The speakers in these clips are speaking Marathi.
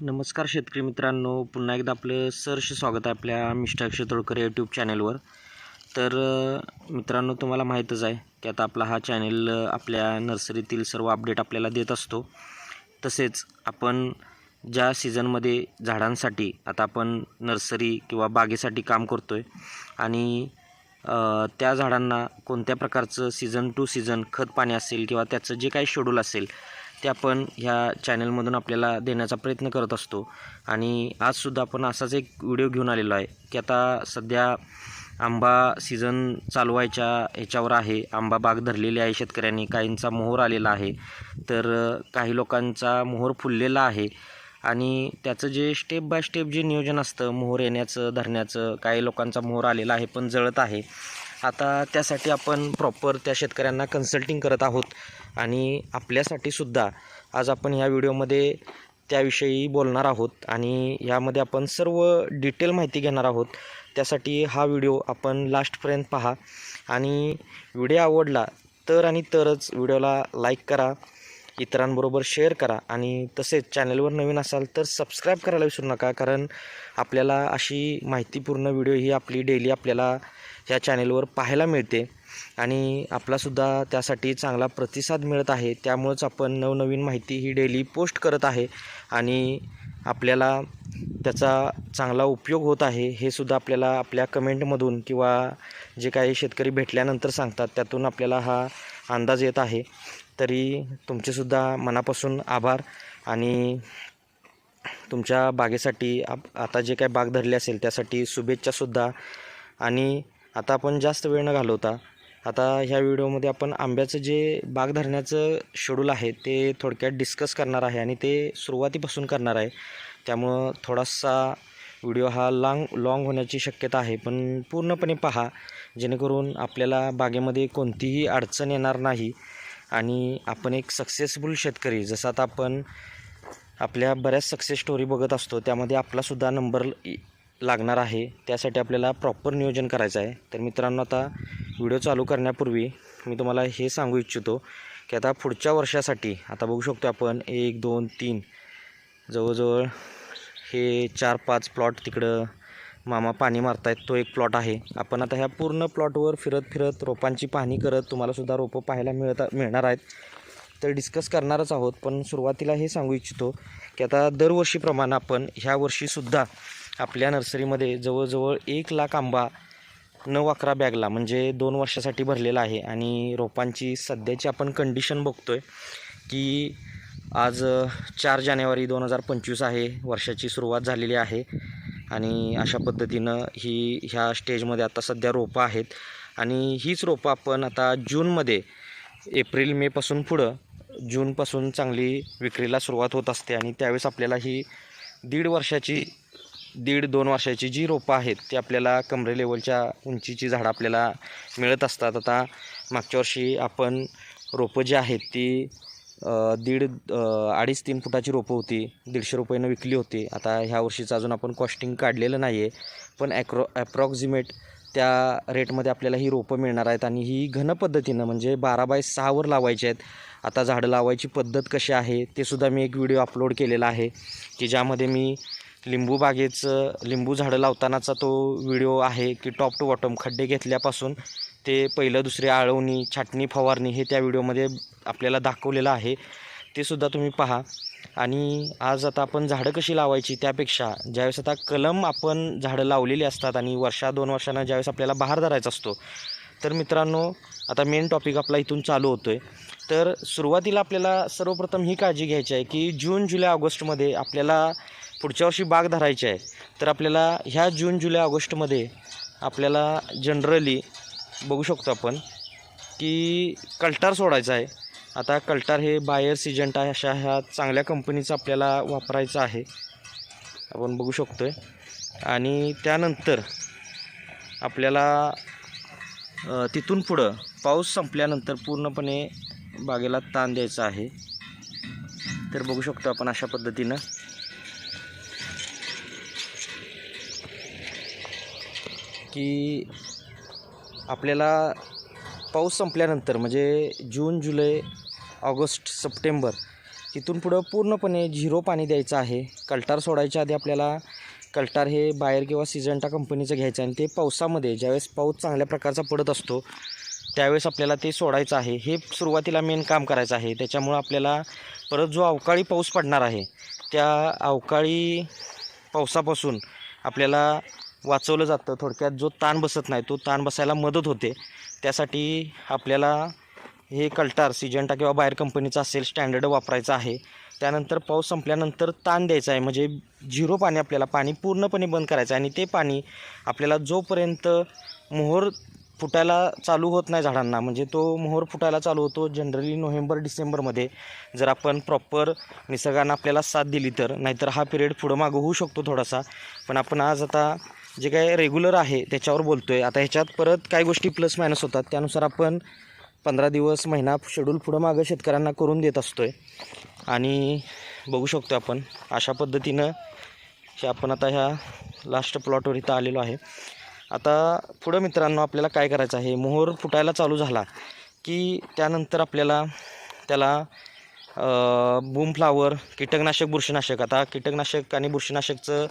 नमस्कार शेतकरी मित्रांनो. पुन्हा एकदा आपलं सहर्ष स्वागत आहे आपल्या मिस्टर अक्षय यूट्यूब चॅनेलवर तर मित्रांनो तुम्हाला माहीतच आहे की आता आपला हा चॅनल आपल्या नर्सरीतील सर्व अपडेट आपल्याला देत असतो. तसेच आपण ज्या सीझनमध्ये झाडांसाठी आता आपण नर्सरी किंवा बागेसाठी काम करतो आहे आणि त्या झाडांना कोणत्या प्रकारचं सीझन टू सीझन खत पाणी असेल किंवा त्याचं जे काही शेड्यूल असेल ते आपण ह्या चॅनलमधून आपल्याला देण्याचा प्रयत्न करत असतो. आणि आजसुद्धा आपण असाच एक व्हिडिओ घेऊन आलेलो आहे की आता सध्या आंबा सीझन चालवायच्या ह्याच्यावर आहे. आंबा बाग धरलेली आहे शेतकऱ्यांनी काहींचा मोहर आलेला आहे. तर काही लोकांचा मोहर फुललेला आहे. आणि त्याचं जे स्टेप बाय स्टेप जे नियोजन असतं मोहर येण्याचं धरण्याचं काही लोकांचा मोहर आलेला आहे पण जळत आहे. आता त्यासाठी आपण प्रॉपर त्या शेतकऱ्यांना कन्सल्टिंग करत आहोत. आणि आपल्यासाठी सुद्धा आज आपण ह्या व्हिडिओमध्ये त्याविषयी बोलणार आहोत. आणि यामध्ये आपण सर्व डिटेल माहिती घेणार आहोत. त्यासाठी हा व्हिडिओ आपण लास्टपर्यंत पहा. आणि व्हिडिओ आवडला तर आणि तरच व्हिडिओला लाईक करा. इतरांबरोबर शेअर करा. आणि तसेच चॅनलवर नवीन असाल तर सबस्क्राईब करायला विसरू नका. कारण आपल्याला अशी माहितीपूर्ण व्हिडिओ ही आपली डेली आपल्याला ह्या चॅनेलवर पाहायला मिळते. आणि आपलासुद्धा त्यासाठी चांगला प्रतिसाद मिळत आहे. त्यामुळंच आपण नवनवीन माहिती ही डेली पोस्ट करत आहे. आणि आपल्याला त्याचा चांगला उपयोग होत आहे हे सुद्धा आपल्याला आपल्या कमेंटमधून किंवा जे काही शेतकरी भेटल्यानंतर सांगतात त्यातून आपल्याला हा अंदाज येत आहे. तरी तुमचेसुद्धा मनापासून आभार. आणि तुमच्या बागेसाठी आप आता जे काही बाग धरली असेल त्यासाठी शुभेच्छासुद्धा. आणि आता आपण जास्त वेळ न घालवता आता ह्या व्हिडिओमध्ये आपण आंब्याचं जे बाग धरण्याचं शेड्यूल आहे ते थोडक्यात डिस्कस करणार आहे आणि ते सुरुवातीपासून करणार आहे. त्यामुळं थोडासा व्हिडिओ हा लाँग लाँग होण्याची शक्यता आहे. पण पूर्णपणे पहा जेणेकरून आपल्याला बागेमध्ये कोणतीही अडचण येणार नाही आणि आपण एक सक्सेसफुल शेतकरी जसं आता आपण आपल्या बऱ्याच सक्सेस स्टोरी बघत असतो त्यामध्ये आपलासुद्धा नंबर इ- लागणार आहे. त्यासाठी आपल्याला प्रॉपर नियोजन करायचं आहे. तर मित्रांनो आता व्हिडिओ चालू करण्यापूर्वी मी तुम्हाला हे सांगू इच्छितो की आता पुढच्या वर्षासाठी आता बघू शकतो आपण एक दोन तीन जवळजवळ हे चार पाच प्लॉट तिकडं मामा पाणी मारतायत तो एक प्लॉट आहे. आपण आता ह्या पूर्ण प्लॉटवर फिरत फिरत रोपांची पाहणी करत तुम्हालासुद्धा रोपं पाहायला मिळत मिळणार आहेत. तर डिस्कस करणारच आहोत पण सुरुवातीला हे सांगू इच्छितो की आता दरवर्षीप्रमाणे आपण ह्या वर्षीसुद्धा आपल्या नर्सरीमध्ये जवळजवळ एक लाख आंबा नऊ अकरा बॅगला म्हणजे दोन वर्षासाठी भरलेला आहे. आणि रोपांची सध्याची आपण कंडिशन बघतो आहे की आज चार जानेवारी दोन हजार पंचवीस आहे वर्षाची सुरुवात झालेली आहे. आणि अशा पद्धतीनं ही ह्या स्टेजमध्ये आता सध्या रोपं आहेत. आणि हीच रोपं आपण आता जूनमध्ये एप्रिल मेपासून पुढं जूनपासून चांगली विक्रीला सुरुवात होत असते. आणि त्यावेळेस आपल्याला ही दीड वर्षाची दीड दोन वर्षाची जी रोपं आहेत ती आपल्याला कमरे लेवलच्या उंचीची झाडं आपल्याला मिळत असतात. आता मागच्या वर्षी आपण रोपं जी आहेत ती दीड अडीच तीन फुटाची रोपं होती. दीडशे रुपयानं विकली होती. आता ह्या वर्षीचं अजून आपण कॉस्टिंग काढलेलं नाही आहे पण ॲक्रो ॲप्रॉक्झिमेट त्या रेटमध्ये आपल्याला ही रोपं मिळणार आहेत. आणि ही घन पद्धतीनं म्हणजे बारा बाय सहावर लावायची आहेत. आता झाडं लावायची पद्धत कशी आहे ते सुद्धा मी एक व्हिडिओ अपलोड केलेला आहे की ज्यामध्ये मी लिंबू बागेचं लिंबू झाडं लावतानाचा तो व्हिडिओ आहे की टॉप टू बॉटम खड्डे घेतल्यापासून ते पहिलं दुसरे आळवणी छाटणी फवारणी हे त्या व्हिडिओमध्ये आपल्याला दाखवलेलं आहे. ते सुद्धा तुम्ही पहा. आणि आज आता आपण झाडं कशी लावायची त्यापेक्षा ज्यावेळेस आता कलम आपण झाडं लावलेली असतात आणि वर्षा दोन वर्षांना ज्यावेळेस आपल्याला बहार धरायचा असतो तर मित्रांनो आता मेन टॉपिक आपला इथून चालू होतो आहे तर सुरुवातीला आपल्याला सर्वप्रथम ही काळजी घ्यायची आहे की जून जुलै ऑगस्टमध्ये आपल्याला पुढच्या वर्षी बाग धरायची आहे तर आपल्याला ह्या जून जुलै ऑगस्टमध्ये आपल्याला जनरली बघू शकतो आपण की कल्टार सोडायचा आहे. आता कल्टार हे बायर सिजंट आहे अशा ह्या चांगल्या कंपनीचं आपल्याला वापरायचं आहे. आपण बघू शकतो आहे आणि त्यानंतर आपल्याला तिथून पुढं पाऊस संपल्यानंतर पूर्णपणे बागेला ताण द्यायचा आहे. तर बघू शकतो आपण अशा पद्धतीनं. की आपल्याला पाऊस संपल्यानंतर म्हणजे जून जुलै ऑगस्ट सप्टेंबर तिथून पुढं पूर्णपणे झिरो पाणी द्यायचं आहे. कल्टार सोडायच्या आधी आपल्याला कल्टार हे बाहेर किंवा सिजंटा कंपनीचं घ्यायचं आहे आणि ते पावसामध्ये ज्यावेळेस पाऊस चांगल्या प्रकारचा पडत असतो त्यावेळेस आपल्याला ते सोडायचं आहे. हे सुरुवातीला मेन काम करायचं आहे. त्याच्यामुळं आपल्याला परत जो अवकाळी पाऊस पडणार आहे त्या अवकाळी पावसापासून आपल्याला वाचवलं जातं थोडक्यात. जो ताण बसत नाही तो ताण बसायला मदत होते. त्यासाठी आपल्याला हे कल्टार सिजंटा किंवा बाहेर कंपनीचं असेल स्टँडर्ड वापरायचं आहे. त्यानंतर पाऊस संपल्यानंतर ताण द्यायचा आहे. म्हणजे झिरो पाणी आपल्याला पाणी पूर्णपणे बंद करायचं आहे आणि ते पाणी आपल्याला जोपर्यंत मोहर फुटायला चालू होत नाही झाडांना म्हणजे तो मोहर फुटायला चालू होतो जनरली नोव्हेंबर डिसेंबरमध्ये. जर आपण प्रॉपर निसर्गानं आपल्याला साथ दिली तर नाहीतर हा पिरियड पुढं मागं होऊ शकतो थोडासा. पण आपण आज आता जे काय रेग्युलर आहे त्याच्यावर बोलतो आहे आता ह्याच्यात परत काही गोष्टी प्लस मायनस होतात. त्यानुसार आपण पंधरा दिवस महिना शेड्यूल पुढं मागं शेतकऱ्यांना करून देत असतो आहे आणि बघू शकतो आपण अशा पद्धतीनं हे आपण आता ह्या लास्ट प्लॉटवर इथं आलेलो आहे. आता पुढं मित्रांनो आपल्याला काय करायचं आहे? मोहर फुटायला चालू झाला की त्यानंतर आपल्याला त्याला बूमफ्लावर कीटकनाशक बुरशीनाशक. आता कीटकनाशक आणि बुरशीनाशकचं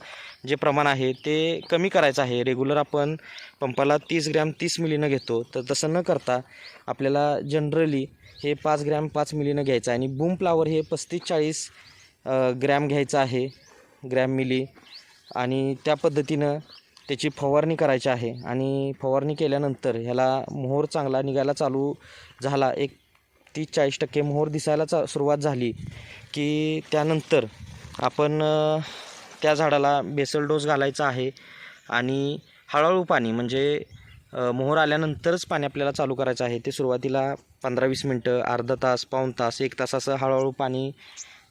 जे प्रमाण आहे ते कमी करायचं आहे. रेग्युलर आपण पंपाला तीस ग्रॅम तीस मिलीनं घेतो. तर तसं न करता आपल्याला जनरली हे पाच ग्रॅम पाच मिलीनं घ्यायचं आहे. आणि बूम फ्लावर हे पस्तीस चाळीस ग्रॅम घ्यायचं आहे. Gram ml. आणि त्या पद्धतीनं त्याची फवारणी करायची आहे. आणि फवारणी केल्यानंतर ह्याला मोहर चांगला निघायला चालू झाला. एक तीस चाळीस टक्के मोहर दिसायला चा सुरुवात झाली की त्यानंतर आपण त्या झाडाला बेसल डोस घालायचा आहे आणि हळूहळू पाणी म्हणजे मोहर आल्यानंतरच पाणी आपल्याला चालू करायचं आहे. ते सुरुवातीला पंधरा वीस मिनटं अर्धा तास पाऊण तास एक तास असं हळूहळू पाणी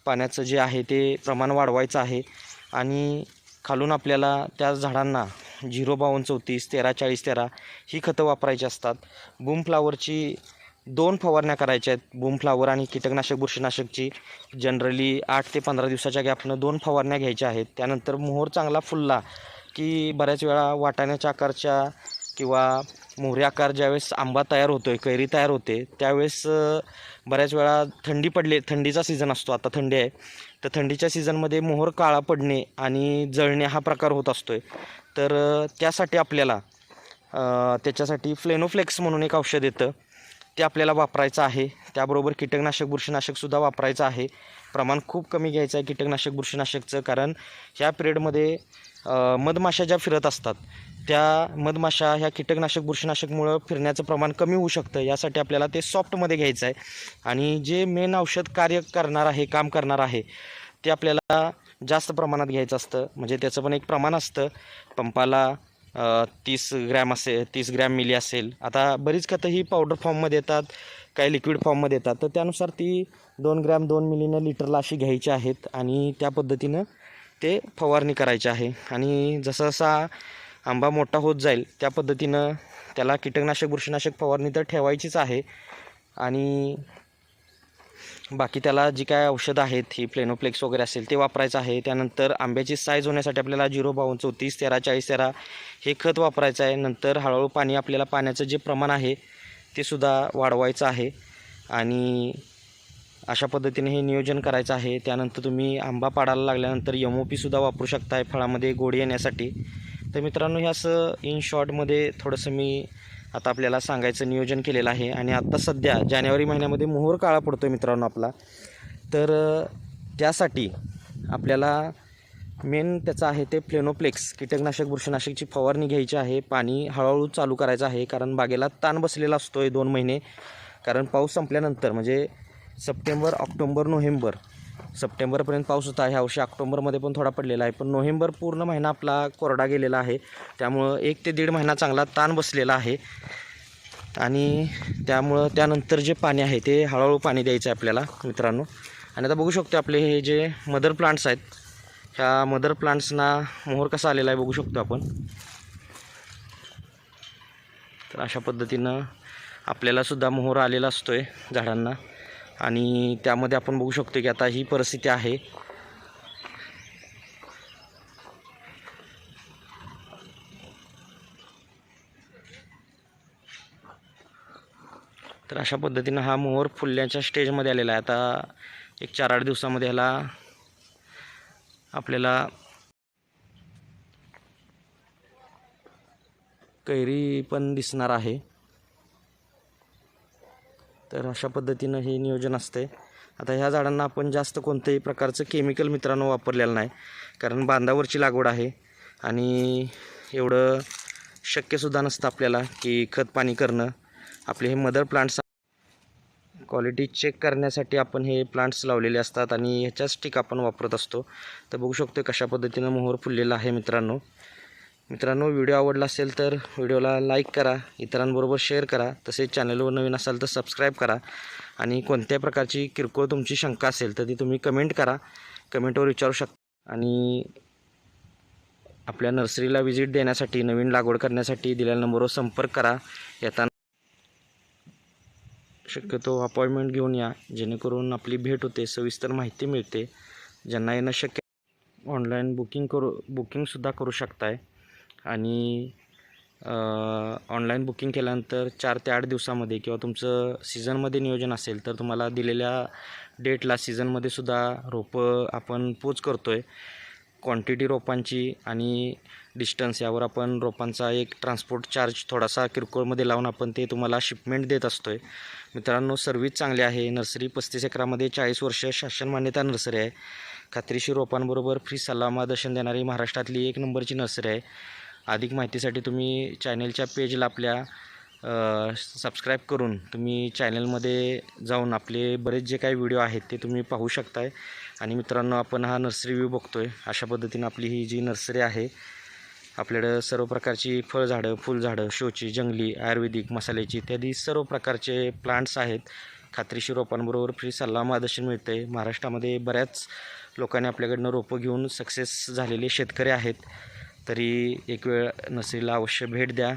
पाण्याचं जे आहे ते प्रमाण वाढवायचं आहे. आणि खालून आपल्याला त्या झाडांना झिरो बावन्न चौतीस तेरा चाळीस तेरा ही खतं वापरायची असतात. बूम फ्लावरची दोन फवारण्या करायच्या आहेत. बूम फ्लावर आणि कीटकनाशक बुरशीनाशकची. जनरली आठ ते पंधरा दिवसाच्या गॅपनं दोन फवारण्या घ्यायच्या आहेत. त्यानंतर मोहर चांगला फुलला की बऱ्याच वेळा वाटाण्याच्या आकारच्या किंवा मोहरी आकार ज्यावेळेस आंबा तयार होतो आहे कैरी तयार होते त्यावेळेस बऱ्याच वेळा थंडी पडले थंडीचा सीझन असतो आता थंडी आहे. तर थंडीच्या सीझनमध्ये मोहर काळा पडणे आणि जळणे हा प्रकार होत असतो आहे तर त्यासाठी आपल्याला त्याच्यासाठी फ्लेनोफ्लेक्स म्हणून एक औषध येतं. ते आपल्याला वापरायचं आहे. त्याबरोबर कीटकनाशक बुरशीनाशकसुद्धा वापरायचं आहे. प्रमाण खूप कमी घ्यायचं आहे कीटकनाशक बुरशीनाशकचं कारण ह्या पिरियडमध्ये मधमाशा ज्या फिरत असतात त्या मधमाशा ह्या कीटकनाशक बुरशीनाशकमुळं फिरण्याचं प्रमाण कमी होऊ शकतं. यासाठी आपल्याला ते सॉफ्टमध्ये घ्यायचं आहे. आणि जे मेन औषध कार्य करणार आहे काम करणार आहे ते आपल्याला जास्त प्रमाणात घ्यायचं असतं. म्हणजे त्याचं पण एक प्रमाण असतं. पंपाला तीस ग्रॅम असेल तीस ग्रॅम मिली असेल. आता बरीच खतं ही पावडर फॉर्ममध्ये येतात काही लिक्विड फॉर्ममध्ये येतात. तर त्यानुसार ती दोन ग्रॅम दोन मिलीनं लिटरला अशी घ्यायची आहेत आणि त्या पद्धतीनं ते फवारणी करायची आहे. आणि जसा जसा आंबा मोठा होत जाईल त्या पद्धतीनं त्याला कीटकनाशक बुरशीनाशक फवारणी तर ठेवायचीच आहे. आणि बाकी त्याला जी काय औषधं आहेत ही प्लेनोप्लेक्स वगैरे असेल ते वापरायचं आहे. त्यानंतर आंब्याची साईज होण्यासाठी आपल्याला झिरो बावन्न चौतीस तेरा चाळीस तेरा हे खत वापरायचं आहे. नंतर हळूहळू पाणी आपल्याला पाण्याचं जे प्रमाण आहे ते सुद्धा वाढवायचं आहे. आणि अशा पद्धतीने हे नियोजन करायचं आहे. त्यानंतर तुम्ही आंबा पाडायला लागल्यानंतर एम ओ पीसुद्धा वापरू शकताय फळामध्ये गोडी येण्यासाठी. तर मित्रांनो हे असं इन शॉर्टमध्ये थोडंसं मी आता आपल्याला सांगायचं नियोजन केलेलं आहे. आणि आत्ता सध्या जानेवारी महिन्यामध्ये मोहर काळा पडतो आहे मित्रांनो आपला. तर त्यासाठी आपल्याला मेन त्याचं आहे ते फ्लेनोप्लेक्स कीटकनाशक बुरशीनाशकची फवारणी घ्यायची आहे. पाणी हळूहळू चालू करायचं आहे कारण बागेला ताण बसलेला असतो आहे दोन महिने. कारण पाऊस संपल्यानंतर म्हणजे सप्टेंबर ऑक्टोंबर नोव्हेंबर सप्टेंबरपर्यंत पाऊस होता. ह्या वर्षी ऑक्टोबरमध्ये पण थोडा पडलेला आहे. पण नोव्हेंबर पूर्ण महिना आपला कोरडा गेलेला आहे. त्यामुळं एक ते दीड महिना चांगला ताण बसलेला आहे. आणि त्यामुळं त्यानंतर जे पाणी आहे ते हळूहळू पाणी द्यायचं आहे आपल्याला मित्रांनो. आणि आता बघू शकतो आपले हे जे मदर प्लांट्स आहेत ह्या मदर प्लांट्सना मोहर कसा आलेला आहे बघू शकतो आपण. तर अशा पद्धतीनं आपल्यालासुद्धा मोहर आलेला असतो आहे झाडांना. आणि त्यामध्ये आपण बघू शकतो की आता ही परिस्थिती आहे. तर अशा पद्धतीनं हा मोहर फुलण्याच्या स्टेजमध्ये आलेला आहे. आता एक चार आठ दिवसामध्ये ह्याला आपल्याला कैरी पण दिसणार आहे. तर अशा पद्धतीनं हे नियोजन असते आता ह्या झाडांना आपण जास्त कोणत्याही प्रकारचं केमिकल मित्रांनो वापरलेलं नाही. कारण बांधावरची लागवड आहे आणि एवढं शक्यसुद्धा नसतं आपल्याला की खत पाणी करणं. आपले हे मदर प्लांट्स क्वालिटी चेक करण्यासाठी आपण हे प्लांट्स लावलेले असतात आणि ह्याच्याच टिक आपण वापरत असतो. तर बघू शकतो कशा पद्धतीनं मोहर फुललेला आहे मित्रांनो. मित्रांनो व्हिडिओ आवडला असेल तर व्हिडिओला लाईक करा इतरांबरोबर शेअर करा. तसेच चॅनलवर नवीन असाल तर सबस्क्राईब करा. आणि कोणत्याही प्रकारची किरकोळ तुमची शंका असेल तर ती तुम्ही कमेंट करा. कमेंटवर विचारू शकता. आणि आपल्या नर्सरीला व्हिजिट देण्यासाठी नवीन लागवड करण्यासाठी दिलेल्या नंबरवर संपर्क करा. येताना शक्यतो अपॉइंटमेंट घेऊन या. जेणेकरून आपली भेट होते सविस्तर माहिती मिळते. ज्यांना येणं शक्य ऑनलाईन बुकिंग करू बुकिंगसुद्धा करू शकताय. आणि ऑनलाईन बुकिंग केल्यानंतर चार ते आठ दिवसामध्ये किंवा तुमचं सीझनमध्ये नियोजन असेल तर तुम्हाला दिलेल्या डेटला सीझनमध्ये सुद्धा रोपं आपण पोच करतो आहे क्वांटिटी रोपांची आणि डिस्टन्स यावर आपण रोपांचा एक ट्रान्सपोर्ट चार्ज थोडासा किरकोळमध्ये लावून आपण ते तुम्हाला शिपमेंट देत असतो आहे मित्रांनो सर्विस चांगली आहे. नर्सरी पस्तीस एकरामध्ये चाळीस वर्ष शासन मान्यता नर्सरी आहे. खात्रीशीर रोपांबरोबर फ्री सल्ला मार्गदर्शन देणारी महाराष्ट्रातली एक नंबरची नर्सरी आहे. अधिक माहितीसाठी तुम्ही चॅनेलच्या पेजला आपल्या सबस्क्राईब करून तुम्ही चॅनलमध्ये जाऊन आपले बरेच जे काही व्हिडिओ आहेत ते तुम्ही पाहू शकताय. आणि मित्रांनो आपण हा नर्सरी व्ह्यू आहे अशा पद्धतीनं आपली ही जी नर्सरी आहे आपल्याकडं सर्व प्रकारची फळझाडं फुलझाडं शोची जंगली आयुर्वेदिक मसाल्याची इत्यादी सर्व प्रकारचे प्लांट्स आहेत. खात्रीशी रोपांबरोबर फ्री सल्ला मार्गदर्शन मिळते महाराष्ट्रामध्ये बऱ्याच लोकांनी आपल्याकडनं रोपं घेऊन सक्सेस झालेले शेतकरी आहेत. तरी एक वेळ नसरीला अवश्य भेट द्या.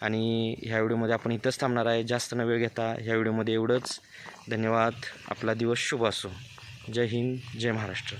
आणि ह्या व्हिडिओमध्ये आपण इथंच थांबणार आहे. जास्त न वेळ घेता ह्या व्हिडिओमध्ये एवढंच. धन्यवाद. आपला दिवस शुभ असो. जय हिंद. जय महाराष्ट्र.